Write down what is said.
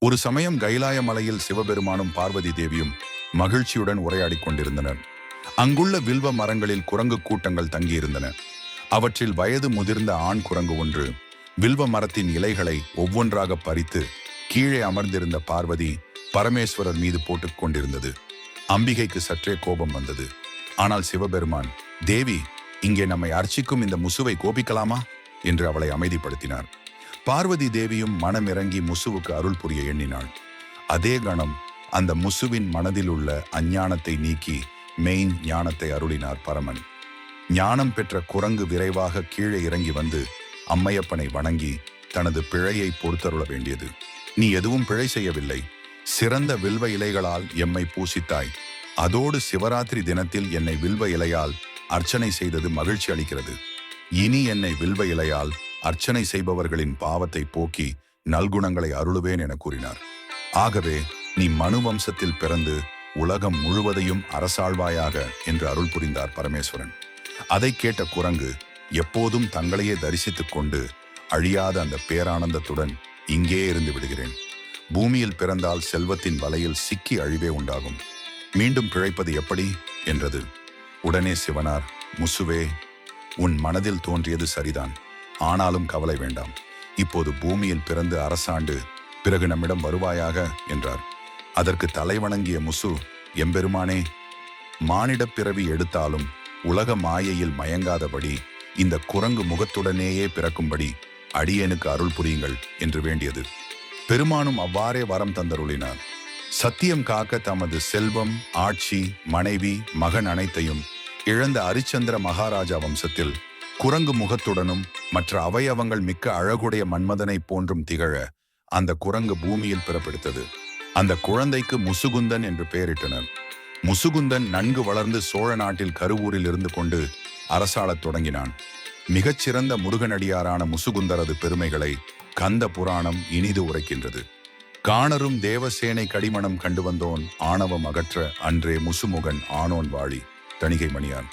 ஒரு சமயம் கைலாய மலையில் சிவபெருமானும் பார்வதி தேவியும் மகிழ்ச்சியுடன் உரையாடிக் கொண்டிருந்தனர். அங்குள்ள வில்வ மரங்களில் குரங்கு கூட்டங்கள் தங்கியிருந்தன. அவற்றில் வயது முதிர்ந்த ஆண் குரங்கு ஒன்று வில்வ மரத்தின் இலைகளை ஒவ்வொன்றாக பறித்து கீழே அமர்ந்திருந்த பார்வதி பரமேஸ்வரர் மீது போட்டுக் கொண்டிருந்தது. அம்பிகைக்கு சற்றே கோபம் வந்தது. ஆனால் சிவபெருமான் தேவி இங்கே நம்மை அர்ச்சிக்கும் இந்த முசுவை கோபிக்கலாமா? என்று அவளை அமைதிப்படுத்தினார். பார்வதி தேவியும் மனமிறங்கி முசுவுக்கு அருள் புரிய எண்ணினாள். அதே கணம் அந்த முசுவின் மனதில் உள்ள அஞ்ஞானத்தை நீக்கி மெயின் ஞானத்தை அருளினார் பரமன். ஞானம் பெற்ற குரங்கு விரைவாக கீழே இறங்கி வந்து அம்மையப்பனை வணங்கி தனது பிழையை பொறுத்தருள வேண்டியது. நீ எதுவும் பிழை செய்யவில்லை. சிறந்த வில்வ இலைகளால் எம்மை பூசித்தாய். அதோடு சிவராத்திரி தினத்தில் என்னை வில்வ இலையால் அர்ச்சனை செய்தது மகிழ்ச்சி அளிக்கிறது. இனி என்னை வில்வ இலையால் அர்ச்சனை செய்பவர்களின் பாவத்தை போக்கி நல்குணங்களை அருளுவேன் என கூறினார். ஆகவே நீ மனு வம்சத்தில் பிறந்து உலகம் முழுவதையும் அரசாழ்வாயாக என்று அருள் புரிந்தார் பரமேஸ்வரன். அதை கேட்ட குரங்கு எப்போதும் தங்களையே தரிசித்துக் கொண்டு அழியாத அந்த பேரானந்தத்துடன் இங்கே இருந்து விடுகிறேன். பூமியில் பிறந்தால் செல்வத்தின் வலையில் சிக்கி அழிவே உண்டாகும். மீண்டும் பிழைப்பது எப்படி? என்றது. உடனே சிவனார் முசுவே உன் மனதில் தோன்றியது சரிதான். ஆனாலும் கவலை வேண்டாம். இப்போது பூமியில் பிறந்து அரசாண்டு பிறகு நம்மிடம் வருவாயாக என்றார். அதற்கு தலைவணங்கிய முசு எம்பெருமானே மானிடப் பிறவி எடுத்தாலும் உலக மாயையில் மயங்காதபடி இந்த குரங்கு முகத்துடனேயே பிறக்கும்படி அடியேனுக்கு அருள் புரியுங்கள் என்று வேண்டியது. பெருமானும் அவ்வாறே வரம் தந்தருளினார். சத்தியம் காக்க தமது செல்வம் ஆட்சி மனைவி மகன் அனைத்தையும் இழந்த அரிச்சந்திர மகாராஜா வம்சத்தில் குரங்கு முகத்துடனும் மற்ற அவயவங்கள் மிக்க அழகுடைய மன்மதனைப் போன்றும் திகழ அந்த குரங்கு பூமியில் பிறப்பெடுத்தது. அந்த குழந்தைக்கு முசுகுந்தன் என்று பெயரிட்டனர். முசுகுந்தன் நன்கு வளர்ந்து சோழ நாட்டில் கருவூரில் இருந்து கொண்டு அரசாளத் தொடங்கினான். மிகச்சிறந்த முருகனடியாரான முசுகுந்தரது பெருமைகளை கந்த புராணம் இனிது உரைக்கின்றது. காணரும் தேவசேனை கடிமணம் கண்டு வந்தோன் ஆணவம் அகற்ற அன்றே முசுமுகன் ஆனோன் வாழி. தணிகை மணியான்